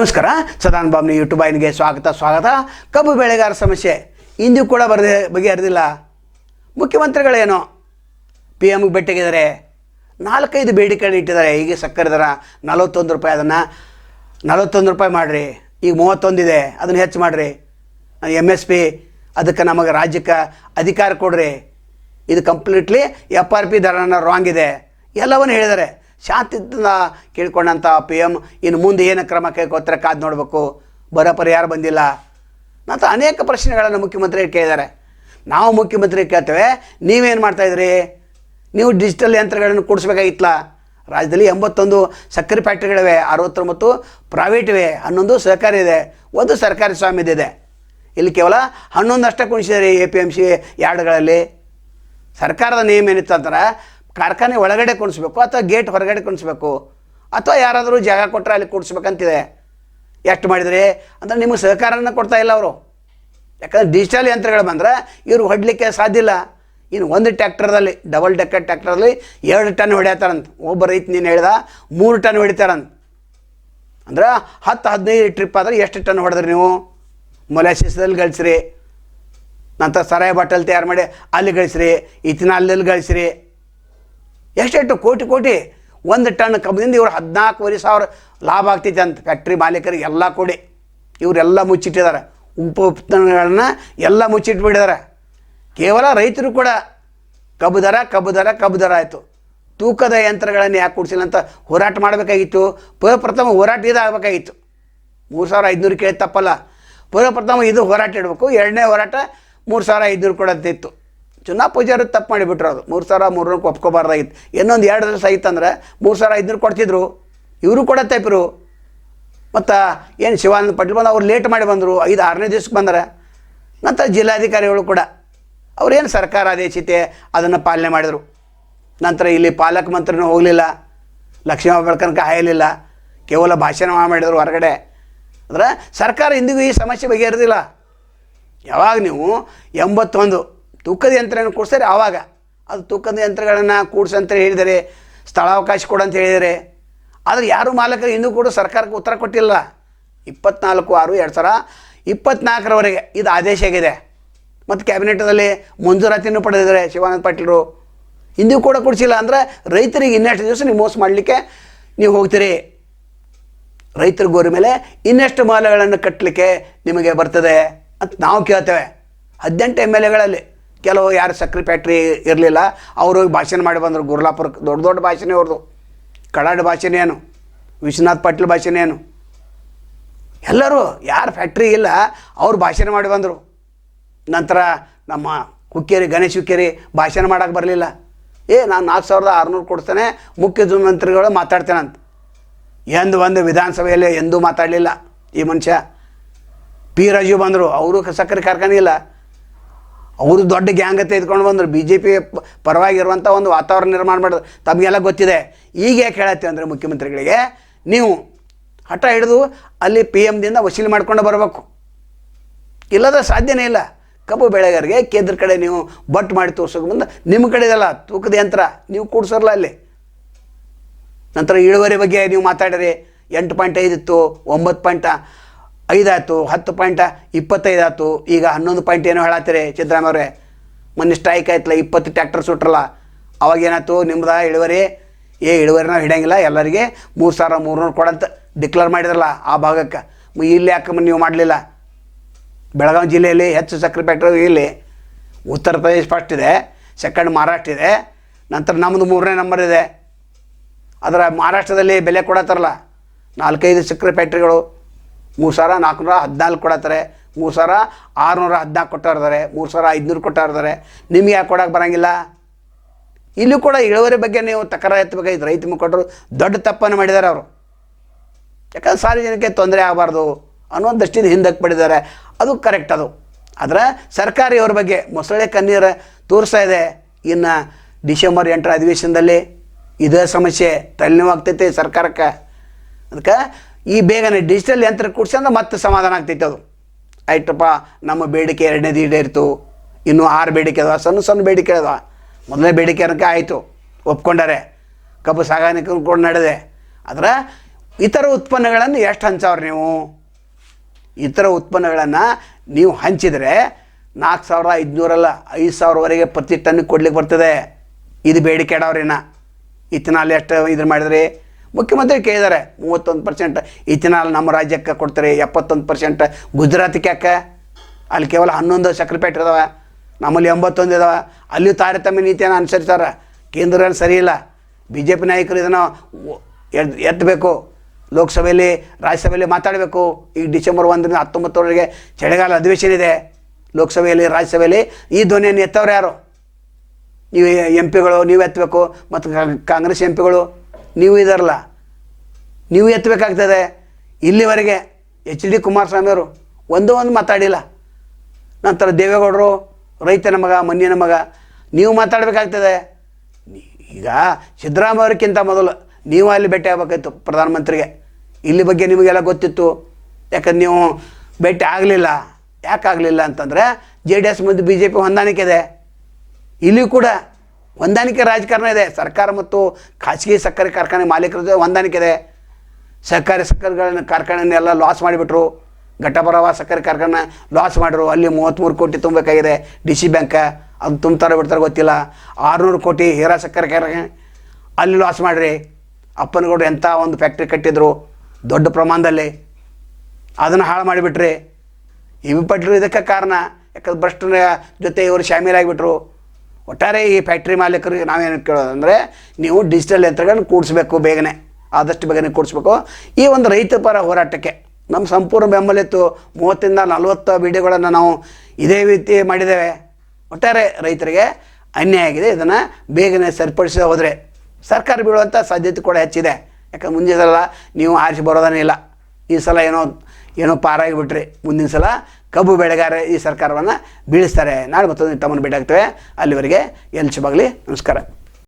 ನಮಸ್ಕಾರ ಸದಾನ್ ಬಾಬ್ನಿ ಯೂಟ್ಯೂಬ್ ಆಯ್ನಿಗೆ ಸ್ವಾಗತ ಸ್ವಾಗತ. ಕಬ್ಬು ಬೆಳೆಗಾರ ಸಮಸ್ಯೆ. ಇಂದು ಕೂಡ ಬರದೆ ಬಗೆಹರಿದಿಲ್ಲ. ಮುಖ್ಯಮಂತ್ರಿಗಳೇನೋ? ಪಿ ಎಮ್ಗೆ ಭೇಟಿಗಿದ್ದಾರೆ ನಾಲ್ಕೈದು ಬೇಡಿಕೆಗಳು ಇಟ್ಟಿದ್ದಾರೆ. ಈಗ ಸಕ್ಕರೆ ದರ ನಲವತ್ತೊಂದು ರೂಪಾಯಿ. ಅದನ್ನು ನಲವತ್ತೊಂದು ರೂಪಾಯಿ ಮಾಡಿರಿ. ಈಗ ಮೂವತ್ತೊಂದಿದೆ ಅದನ್ನು ಹೆಚ್ಚು ಮಾಡಿರಿ. ಎಂ ಎಸ್ ಪಿ ಅದಕ್ಕೆ ನಮಗೆ ರಾಜ್ಯಕ್ಕೆ ಅಧಿಕಾರ ಕೊಡ್ರಿ. ಇದು ಕಂಪ್ಲೀಟ್ಲಿ ಎಫ್ ಆರ್ ಪಿ ದರನ ರಾಂಗ್ ಇದೆ. ಎಲ್ಲವನ್ನು ಹೇಳಿದ್ದಾರೆ. ಶಾಂತಿಯಿಂದ ಕೇಳ್ಕೊಂಡಂಥ ಪಿ ಎಂ ಇನ್ನು ಮುಂದೆ ಏನು ಕ್ರಮ ಕೈಗೋತ್ರ ಕಾದು ನೋಡಬೇಕು. ಬರೋ ಪರಿಹಾರ ಬಂದಿಲ್ಲ. ಮತ್ತು ಅನೇಕ ಪ್ರಶ್ನೆಗಳನ್ನು ಮುಖ್ಯಮಂತ್ರಿ ಕೇಳಿದ್ದಾರೆ. ನಾವು ಮುಖ್ಯಮಂತ್ರಿ ಕೇಳ್ತೇವೆ, ನೀವೇನು ಮಾಡ್ತಾಯಿದ್ರಿ ನೀವು ಡಿಜಿಟಲ್ ಯಂತ್ರಗಳನ್ನು ಕೂಡಿಸ್ಬೇಕಾಗಿತ್ತಲ್ಲ ರಾಜ್ಯದಲ್ಲಿ ಎಂಬತ್ತೊಂದು ಸಕ್ಕರೆ ಫ್ಯಾಕ್ಟ್ರಿಗಳಿವೆ, ಅರವತ್ತೊಂಬತ್ತು ಪ್ರೈವೇಟ್ ಇವೆ, ಹನ್ನೊಂದು ಸಹಕಾರಿ ಇದೆ, ಒಂದು ಸರ್ಕಾರಿ ಸ್ವಾಮ್ಯದಿದೆ ಇಲ್ಲಿ ಕೇವಲ ಹನ್ನೊಂದಷ್ಟೇ ಕುಣಿಸಿದ್ದಾರೆ ಎ ಪಿ ಎಂ ಸಿ ಯಾರ್ಡ್ಗಳಲ್ಲಿ ಸರ್ಕಾರದ ನಿಯಮ ಏನಿತ್ತು ಅಂತಾರೆ ಕಾರ್ಖಾನೆ ಒಳಗಡೆ ಕುಣಿಸ್ಬೇಕು ಅಥವಾ ಗೇಟ್ ಹೊರಗಡೆ ಕುಣಿಸ್ಬೇಕು ಅಥವಾ ಯಾರಾದರೂ ಜಾಗ ಕೊಟ್ಟರೆ ಅಲ್ಲಿ ಕೂಡಿಸ್ಬೇಕಂತಿದೆ ಎಷ್ಟು ಮಾಡಿದ್ರಿ? ಅಂದರೆ ನಿಮಗೆ ಸಹಕಾರನ ಕೊಡ್ತಾ ಇಲ್ಲ ಅವರು. ಯಾಕಂದ್ರೆ ಡಿಜಿಟಲ್ ಯಂತ್ರಗಳು ಬಂದರೆ ಇವರು ಹೊಡಲಿಕ್ಕೆ ಸಾಧ್ಯ ಇಲ್ಲ. ಇನ್ನು ಒಂದು ಟ್ಯಾಕ್ಟರ್ದಲ್ಲಿ ಡಬಲ್ ಡೆಕ್ಕರ್ ಟ್ಯಾಕ್ಟರಲ್ಲಿ ಎರಡು ಟನ್ ಹೊಡ್ಯಾತಾರಂತ ಒಬ್ಬ ರೈತ ನೀನು ಹೇಳ್ದ, ಮೂರು ಟನ್ ಹೊಡಿತಾರಂತ. ಅಂದ್ರೆ ಹತ್ತು ಹದಿನೈದು ಟ್ರಿಪ್ ಆದರೆ ಎಷ್ಟು ಟನ್ ಹೊಡೆದ್ರಿ ನೀವು? ಮೊಲಾಸಿಸ್ದಲ್ಲಿ ಗಳಿಸ್ರಿ. ನಂತರ ಸರಾಯ ಬಾಟಲ್ ತಯಾರು ಮಾಡಿ ಅಲ್ಲಿ ಗಳಿಸ್ರಿ ಇಥಿನಾಲಲ್ಲಿ ಗಳಿಸ್ರಿ. ಎಷ್ಟೆಷ್ಟು ಕೋಟಿ ಕೋಟಿ ಒಂದು ಟನ್ ಕಬ್ಬದಿಂದ ಇವರು ಹದಿನಾಲ್ಕುವರೆ ಸಾವಿರ ಲಾಭ ಆಗ್ತೈತೆ ಅಂತ ಫ್ಯಾಕ್ಟ್ರಿ ಮಾಲೀಕರಿಗೆ ಎಲ್ಲ ಕೊಡಿ. ಇವರೆಲ್ಲ ಮುಚ್ಚಿಟ್ಟಿದ್ದಾರೆ. ಉಪ ಉತ್ಪನ್ನಗಳನ್ನ ಎಲ್ಲ ಮುಚ್ಚಿಟ್ಬಿಟ್ಟಿದ್ದಾರೆ. ಕೇವಲ ರೈತರು ಕೂಡ ಕಬ್ಬು ದರ ಕಬ್ಬು ದರ ಕಬ್ಬು ದರ ಆಯಿತು. ತೂಕದ ಯಂತ್ರಗಳನ್ನು ಯಾಕೆ ಕೊಡಿಸಿಲ್ಲ ಅಂತ ಹೋರಾಟ ಮಾಡಬೇಕಾಗಿತ್ತು. ಪ್ರಥಮ ಹೋರಾಟ ಇದಾಗಬೇಕಾಗಿತ್ತು ಮೂರು ಸಾವಿರ ಐದುನೂರು ಕೇಳಿ ತಪ್ಪಲ್ಲ. ಪ್ರಥಮ ಇದು ಹೋರಾಟ ಇಡಬೇಕು. ಎರಡನೇ ಹೋರಾಟ ಮೂರು ಸಾವಿರ ಐದುನೂರು ಕೊಡೋದಿತ್ತು ಚುನಾ ಪೂಜಾರು ತಪ್ಪು ಮಾಡಿಬಿಟ್ರು ಅದು. ಮೂರು ಸಾವಿರ ಮೂರಕ್ಕೆ ಒಪ್ಕೋಬಾರ್ದಾಗಿತ್ತು. ಇನ್ನೊಂದು ಎರಡು ದಿವಸ ಇತ್ತಂದ್ರೆ ಮೂರು ಸಾವಿರ ಐದುನೂರು ಕೊಡ್ತಿದ್ರು. ಇವರು ಕೂಡ ತಪ್ಪಿರು. ಮತ್ತು ಏನು ಶಿವಾನಂದ ಪಟೇಲ್ ಬಂದು, ಅವ್ರು ಲೇಟ್ ಮಾಡಿ ಬಂದರು. ಐದು, ಆರನೇ ದಿವ್ಸಕ್ಕೆ ಬಂದರೆ. ನಂತರ ಜಿಲ್ಲಾಧಿಕಾರಿಗಳು ಕೂಡ. ಅವ್ರೇನು ಸರ್ಕಾರ ಆದೇಶಿತೆ, ಅದನ್ನು ಪಾಲನೆ ಮಾಡಿದರು. ನಂತರ ಇಲ್ಲಿ ಪಾಲಕ ಮಂತ್ರಿನೂ ಹೋಗಲಿಲ್ಲ. ಲಕ್ಷ್ಮೀ ಬೆಳಕನಕ ಹಾಯಲಿಲ್ಲ. ಕೇವಲ ಭಾಷಣ ಮಾಡಿದರು ಹೊರಗಡೆ. ಅಂದ್ರೆ ಸರ್ಕಾರ ಇಂದಿಗೂ ಈ ಸಮಸ್ಯೆ ಬಗೆಹರಿದಿಲ್ಲ. ಯಾವಾಗ ನೀವು ಎಂಬತ್ತೊಂದು ತೂಕದ ಯಂತ್ರನ ಕೂಡಿಸ್ತಾರೆ, ಆವಾಗ. ಅದು ತೂಕದ ಯಂತ್ರಗಳನ್ನು ಕೂಡಿಸಂತ ಹೇಳಿದರೆ, ಸ್ಥಳಾವಕಾಶ ಕೊಡು ಅಂತ ಹೇಳಿದರೆ, ಆದರೆ ಯಾರು ಮಾಲಕರು ಇನ್ನೂ ಕೂಡ ಸರ್ಕಾರಕ್ಕೆ ಉತ್ತರ ಕೊಟ್ಟಿಲ್ಲ. ಇಪ್ಪತ್ನಾಲ್ಕು ಆರು ಎರಡು ಸಾವಿರ ಇಪ್ಪತ್ನಾಲ್ಕರವರೆಗೆ ಇದು ಆದೇಶ ಆಗಿದೆ. ಮತ್ತು ಕ್ಯಾಬಿನೆಟ್ನಲ್ಲಿ ಮಂಜೂರಾತಿನೂ ಪಡೆದಿದ್ದಾರೆ ಶಿವಾನಂದ ಪಾಟೀಲರು. ಇಂದಿಗೂ ಕೂಡ ಕೊಡಿಸಿಲ್ಲ ಅಂದರೆ ರೈತರಿಗೆ ಇನ್ನೆಷ್ಟು ದಿವಸ ನೀವು ಮೋಸ ಮಾಡಲಿಕ್ಕೆ ನೀವು ಹೋಗ್ತೀರಿ? ರೈತರ ಗೋರಿ ಮೇಲೆ ಇನ್ನೆಷ್ಟು ಮಾಲಗಳನ್ನು ಕಟ್ಟಲಿಕ್ಕೆ ನಿಮಗೆ ಬರ್ತದೆ ಅಂತ ನಾವು ಕೇಳ್ತೇವೆ. ಹದಿನೆಂಟು ಎಂ ಎಲ್ ಎಗಳಲ್ಲಿ ಕೆಲವು ಯಾರು ಸಕ್ರೆ ಫ್ಯಾಕ್ಟ್ರಿ ಇರಲಿಲ್ಲ, ಅವರು ಭಾಷಣ ಮಾಡಿ ಬಂದರು. ಗುರ್ಲಾಪುರ ದೊಡ್ಡ ದೊಡ್ಡ ಭಾಷೆನೇ ಅವ್ರದ್ದು ಕಡಾಡ ಭಾಷೆನೇ ಏನು? ವಿಶ್ವನಾಥ್ ಪಾಟೀಲ್ ಭಾಷೆನೇ ಏನು? ಎಲ್ಲರೂ ಯಾರು ಫ್ಯಾಕ್ಟ್ರಿ ಇಲ್ಲ, ಅವ್ರು ಭಾಷಣ ಮಾಡಿ ಬಂದರು. ನಂತರ ನಮ್ಮ ಹುಕ್ಕೇರಿ, ಗಣೇಶ್ ಹುಕ್ಕೇರಿ ಭಾಷಣ ಮಾಡೋಕ್ಕೆ ಬರಲಿಲ್ಲ. ಏ, ನಾನು ನಾಲ್ಕು ಸಾವಿರದ ಆರುನೂರು ಕೊಡ್ತೇನೆ, ಮುಖ್ಯ ಮಂತ್ರಿಗಳು ಮಾತಾಡ್ತೇನೆ ಅಂತ. ಎಂದು ಒಂದು ವಿಧಾನಸಭೆಯಲ್ಲಿ ಎಂದೂ ಮಾತಾಡಲಿಲ್ಲ ಈ ಮನುಷ್ಯ. ಪಿ ರಾಜೀವ್ ಬಂದರು, ಅವರು ಸಕ್ಕರೆ ಕಾರ್ಖಾನೆ ಇಲ್ಲ. ಅವರು ದೊಡ್ಡ ಗ್ಯಾಂಗ್ ತೆಗೆದುಕೊಂಡು ಬಂದರು. ಬಿ ಜೆ ಪಿ ಪರವಾಗಿರುವಂಥ ಒಂದು ವಾತಾವರಣ ನಿರ್ಮಾಣ ಮಾಡಿದ್ರು. ತಮಗೆಲ್ಲ ಗೊತ್ತಿದೆ. ಈಗ ಯಾಕೆ ಹೇಳತ್ತೆ ಅಂದರೆ ಮುಖ್ಯಮಂತ್ರಿಗಳಿಗೆ, ನೀವು ಹಠ ಹಿಡಿದು ಅಲ್ಲಿ ಪಿ ಎಮ್ದಿಂದ ವಸೂಲಿ ಮಾಡ್ಕೊಂಡು ಬರಬೇಕು. ಇಲ್ಲದ ಸಾಧ್ಯನೇ ಇಲ್ಲ. ಕಬ್ಬು ಬೆಳೆಗಾರಿಗೆ ಕೇಂದ್ರ ಕಡೆ ನೀವು ಬಟ್ ಮಾಡಿ ತೋರ್ಸೋಕೆ ಮುಂದೆ ನಿಮ್ಮ ಕಡೆದಲ್ಲ ತೂಕದ ಯಂತ್ರ, ನೀವು ಕೂಡ್ಸೋರ್ಲ ಅಲ್ಲಿ. ನಂತರ ಇಳುವರಿ ಬಗ್ಗೆ ನೀವು ಮಾತಾಡಿರಿ. ಎಂಟು ಪಾಯಿಂಟ್ ಐದಿತ್ತು ಒಂಬತ್ತು ಪಾಯಿಂಟ್ ಐದಾಯ್ತು, ಹತ್ತು ಪಾಯಿಂಟ ಇಪ್ಪತ್ತೈದು ಆಯ್ತು ಈಗ ಹನ್ನೊಂದು ಪಾಯಿಂಟ್ ಏನೋ ಹೇಳತ್ತೀರಿ ಸಿದ್ದರಾಮಯ್ಯ ಅವರೇ. ಮೊನ್ನೆ ಸ್ಟ್ರೈಕ್ ಆಯ್ತಲ್ಲ, ಇಪ್ಪತ್ತು ಟ್ಯಾಕ್ಟರ್ ಸುಟ್ರಲ್ಲ. ಅವಾಗ ಏನಾಯ್ತು, ನಿಮ್ದು ಇಳುವರಿ? ಏ, ಇಳುವರಿನ ಹಿಡಿಯಂಗಿಲ್ಲ, ಎಲ್ಲರಿಗೆ ಮೂರು ಸಾವಿರ ಮೂರುನೂರು ಕೊಡಂತ ಡಿಕ್ಲೇರ್ ಮಾಡಿದ್ರಲ್ಲ ಆ ಭಾಗಕ್ಕೆ. ಇಲ್ಲಿ ಯಾಕೆ ನೀವು ಮಾಡಲಿಲ್ಲ? ಬೆಳಗಾವಿ ಜಿಲ್ಲೆಯಲ್ಲಿ ಹೆಚ್ಚು ಸಕ್ಕರೆ ಫ್ಯಾಕ್ಟ್ರಿ ಇಲ್ಲಿ. ಉತ್ತರ ಪ್ರದೇಶ ಫಸ್ಟ್ ಇದೆ ಸೆಕೆಂಡ್ ಮಹಾರಾಷ್ಟ್ರ ಇದೆ, ನಂತರ ನಮ್ಮದು ಮೂರನೇ ನಂಬರ್ ಇದೆ. ಅದರ ಮಹಾರಾಷ್ಟ್ರದಲ್ಲಿ ಬೆಲೆ ಕೊಡತ್ತಾರಲ್ಲ, ನಾಲ್ಕೈದು ಸಕ್ಕರೆ ಫ್ಯಾಕ್ಟ್ರಿಗಳು ಮೂರು ಸಾವಿರ ನಾಲ್ಕುನೂರ ಹದಿನಾಲ್ಕು ಕೊಡತ್ತಾರೆ. ಮೂರು ಸಾವಿರ ಆರುನೂರ ಹದಿನಾಲ್ಕು ಕೊಡ್ತಾ ಇರ್ತಾರೆ. ಮೂರು ಸಾವಿರ ಐದುನೂರು ಕೊಡ್ತಾ ಇರ್ತಾರೆ. ನಿಮ್ಗೆ ಯಾಕೆ ಕೊಡೋಕೆ ಬರೋಂಗಿಲ್ಲ? ಇಲ್ಲೂ ಕೂಡ ಇಳುವರಿ ಬಗ್ಗೆ ನೀವು ತಕರಾರು ಎತ್ತಬೇಕಾಗಿತ್ತು ರೈತ ಮುಖಂಡರು ದೊಡ್ಡ ತಪ್ಪನ್ನು ಮಾಡಿದ್ದಾರೆ ಅವರು. ಯಾಕಂದ್ರೆ ಸಾರ್ವಜನಿಕರಿಗೆ ತೊಂದರೆ ಆಗಬಾರ್ದು ಅನ್ನೋ ದೃಷ್ಟಿಯಿಂದ ಹಿಂದಕ್ಕೆ ಪಡಿದ್ದಾರೆ ಅದು ಕರೆಕ್ಟ್ ಅದು. ಆದರೆ ಸರ್ಕಾರ ಇವ್ರ ಬಗ್ಗೆ ಮೊಸಳೆ ಕಣ್ಣೀರು ತೋರಿಸ್ತಾ ಇದೆ. ಇನ್ನು ಡಿಸೆಂಬರ್ ಎಂಟರ ಅಧಿವೇಶನದಲ್ಲಿ ಇದೇ ಸಮಸ್ಯೆ ತಲೆನೋವಾಗ್ತೈತೆ ಸರ್ಕಾರಕ್ಕೆ. ಅದಕ್ಕೆ ಈ ಬೇಗನೆ ಡಿಜಿಟಲ್ ಯಂತ್ರ ಕೂಡ್ಸಂದ್ರೆ ಮತ್ತೆ ಸಮಾಧಾನ ಆಗ್ತೈತೆ ಅದು. ಆಯ್ತಪ್ಪ, ನಮ್ಮ ಬೇಡಿಕೆ ಎರಡನೇದು ಈಡೇರಿತು. ಇನ್ನೂ ಆರು ಬೇಡಿಕೆ ಅದಾವ, ಸಣ್ಣ ಸಣ್ಣ ಬೇಡಿಕೆ ಅದಾವ. ಮೊದಲನೇ ಬೇಡಿಕೆ ಅನ್ನಕ್ಕೆ ಆಯಿತು? ಒಪ್ಕೊಂಡಾರೆ. ಕಬ್ಬು ಸಾಗಾಣಿಕೆ ಕೂಡ ನಡೆದೆ. ಆದರೆ ಇತರ ಉತ್ಪನ್ನಗಳನ್ನು ಎಷ್ಟು ಹಂಚವ್ರಿ ನೀವು? ಇತರ ಉತ್ಪನ್ನಗಳನ್ನು ನೀವು ಹಂಚಿದರೆ ನಾಲ್ಕು ಸಾವಿರ ಐದುನೂರಲ್ಲ ಐದು ಸಾವಿರವರೆಗೆ ಪ್ರತಿ ಟನ್ನಿಗೆ ಕೊಡ್ಲಿಕ್ಕೆ ಬರ್ತದೆ. ಇದು ಬೇಡಿಕೆ ಇಡವ್ರಿನ ಇತ್ತಿನಲ್ಲಿ ಎಷ್ಟು ಇದ್ರ ಮಾಡಿದ್ರಿ? ಮುಖ್ಯಮಂತ್ರಿ ಕೇಳಿದ್ದಾರೆ ಮೂವತ್ತೊಂದು ಪರ್ಸೆಂಟ್ ಇಥನಾಲ್ ನಮ್ಮ ರಾಜ್ಯಕ್ಕೆ ಕೊಡ್ತಾರೆ, ಎಪ್ಪತ್ತೊಂದು ಪರ್ಸೆಂಟ್ ಗುಜರಾತಿಗೆ ಯಾಕೆ? ಅಲ್ಲಿ ಕೇವಲ ಹನ್ನೊಂದು ಸಕ್ಕರೆ ಇದಾವೆ, ನಮ್ಮಲ್ಲಿ ಎಂಬತ್ತೊಂದು ಇದಾವೆ. ಅಲ್ಲಿಯೂ ತಾರತಮ್ಯ ನೀತಿಯನ್ನು ಅನುಸರಿಸ್ತಾರೆ. ಕೇಂದ್ರದಲ್ಲಿ ಸರಿ ಇಲ್ಲ. ಬಿ ಜೆ ಪಿ ನಾಯಕರು ಇದನ್ನು ಎತ್ತಬೇಕು. ಲೋಕಸಭೆಯಲ್ಲಿ, ರಾಜ್ಯಸಭೆಯಲ್ಲಿ ಮಾತಾಡಬೇಕು. ಈ ಡಿಸೆಂಬರ್ ಒಂದರಿಂದ ಹತ್ತೊಂಬತ್ತರವರೆಗೆ ಚಳಿಗಾಲ ಅಧಿವೇಶನ ಇದೆ. ಲೋಕಸಭೆಯಲ್ಲಿ, ರಾಜ್ಯಸಭೆಯಲ್ಲಿ ಈ ಧ್ವನಿಯನ್ನು ಎತ್ತವ್ರು ಯಾರು? ನೀವು ಎಂ ಪಿಗಳು, ನೀವು ಎತ್ತಬೇಕು. ಮತ್ತು ಕಾಂಗ್ರೆಸ್ ಎಂ ಪಿಗಳು ನೀವು ಇದಾರಲ್ಲ. ನೀವು ಎತ್ತಬೇಕಾಗ್ತದೆ ಇಲ್ಲಿವರೆಗೆ ಎಚ್ ಡಿ ಕುಮಾರಸ್ವಾಮಿ ಅವರು ಒಂದೂ ಒಂದು ಮಾತಾಡಿಲ್ಲ. ನಂತರ ದೇವೇಗೌಡರು, ರೈತನ ಮಗ ಮನ್ಯನ ಮಗ, ನೀವು ಮಾತಾಡಬೇಕಾಗ್ತದೆ. ಈಗ ಸಿದ್ದರಾಮಯ್ಯ ಅವ್ರಿಗಿಂತ ಮೊದಲು ನೀವು ಅಲ್ಲಿ ಭೇಟಿ ಆಗಬೇಕಾಯ್ತು ಪ್ರಧಾನಮಂತ್ರಿಗೆ. ಇಲ್ಲಿ ಬಗ್ಗೆ ನಿಮಗೆಲ್ಲ ಗೊತ್ತಿತ್ತು. ಯಾಕಂದ್ರೆ ನೀವು ಭೇಟಿ ಆಗಲಿಲ್ಲ. ಯಾಕಾಗಲಿಲ್ಲ ಅಂತಂದರೆ ಜೆ ಡಿ ಎಸ್ ಮುಂದೆ ಬಿ ಜೆ ಪಿ ಹೊಂದಾಣಿಕೆ ಇದೆ. ಇಲ್ಲಿ ಕೂಡ ಹೊಂದಾಣಿಕೆ ರಾಜಕಾರಣ ಇದೆ. ಸರ್ಕಾರ ಮತ್ತು ಖಾಸಗಿ ಸಕ್ಕರೆ ಕಾರ್ಖಾನೆ ಮಾಲೀಕರ ಜೊತೆ ಹೊಂದಾಣಿಕೆ ಇದೆ. ಸರ್ಕಾರಿ ಸಕ್ಕರೆಗಳನ್ನ ಕಾರ್ಖಾನೆಯನ್ನೆಲ್ಲ ಲಾಸ್ ಮಾಡಿಬಿಟ್ರು. ಘಟಪರವ ಸಕ್ಕರೆ ಕಾರ್ಖಾನೆ ಲಾಸ್ ಮಾಡಿದ್ರು ಅಲ್ಲಿ ಮೂವತ್ತ್ಮೂರು ಕೋಟಿ ತುಂಬಬೇಕಾಗಿದೆ. ಡಿ ಸಿ ಬ್ಯಾಂಕ ಅದು ತುಂಬ್ತಾರೆ ಬಿಡ್ತಾರೆ ಗೊತ್ತಿಲ್ಲ. ಆರುನೂರು ಕೋಟಿ ಹೀರಾ ಸಕ್ಕರೆ ಕಾರ್ಖಾನೆ ಅಲ್ಲಿ ಲಾಸ್ ಮಾಡಿರಿ. ಅಪ್ಪನಗೌಡರು ಎಂಥ ಒಂದು ಫ್ಯಾಕ್ಟ್ರಿ ಕಟ್ಟಿದ್ರು ದೊಡ್ಡ ಪ್ರಮಾಣದಲ್ಲಿ. ಅದನ್ನು ಹಾಳು ಮಾಡಿಬಿಟ್ರಿ. ಇವು ಪಟ್ರು ಇದಕ್ಕೆ ಕಾರಣ. ಯಾಕಂದ್ರೆ ಭ್ರಷ್ಟರ ಜೊತೆ ಇವರು ಶಾಮೀಲಾಗಿಬಿಟ್ರು ಒಟ್ಟಾರೆ ಈ ಫ್ಯಾಕ್ಟ್ರಿ ಮಾಲೀಕರಿಗೆ ನಾವೇನು ಕೇಳೋದಂದರೆ ನೀವು ಡಿಜಿಟಲ್ ಯಂತ್ರಗಳನ್ನು ಕೂಡಿಸ್ಬೇಕು ಬೇಗನೆ, ಆದಷ್ಟು ಬೇಗನೆ ಕೂಡಿಸ್ಬೇಕು. ಈ ಒಂದು ರೈತ ಪರ ಹೋರಾಟಕ್ಕೆ ನಮ್ಮ ಸಂಪೂರ್ಣ ಬೆಂಬಲ ಇತ್ತು ಮೂವತ್ತಿಂದ ನಲವತ್ತು ವಿಡಿಯೋಗಳನ್ನು ನಾವು ಇದೇ ರೀತಿ ಮಾಡಿದ್ದೇವೆ. ಒಟ್ಟಾರೆ ರೈತರಿಗೆ ಅನ್ಯಾಯ ಆಗಿದೆ. ಇದನ್ನು ಬೇಗನೆ ಸರಿಪಡಿಸಿದ ಹೋದರೆ ಸರ್ಕಾರ ಬೀಳುವಂಥ ಸಾಧ್ಯತೆ ಕೂಡ ಹೆಚ್ಚಿದೆ. ಯಾಕಂದ್ರೆ ಮುಂದಿನ ಸಲ ನೀವು ಆರಿಸಿ ಬರೋದನ್ನೇ ಇಲ್ಲ. ಈ ಸಲ ಏನೋ ಏನೋ ಪಾರಾಗಿಬಿಟ್ರಿ. ಮುಂದಿನ ಸಲ ಕಬ್ಬು ಬೆಳೆಗಾರ ಈ ಸರ್ಕಾರವನ್ನು ಬೀಳಿಸ್ತಾರೆ. ನಾಳೆ ಮತ್ತೊಂದು ತಮ್ಮನ್ನು ಭೇಟಿ ಆಗ್ತೇವೆ ಅಲ್ಲಿವರೆಗೆ ಎಲ್ಚು ಶುಭಾಗಲಿ. ನಮಸ್ಕಾರ.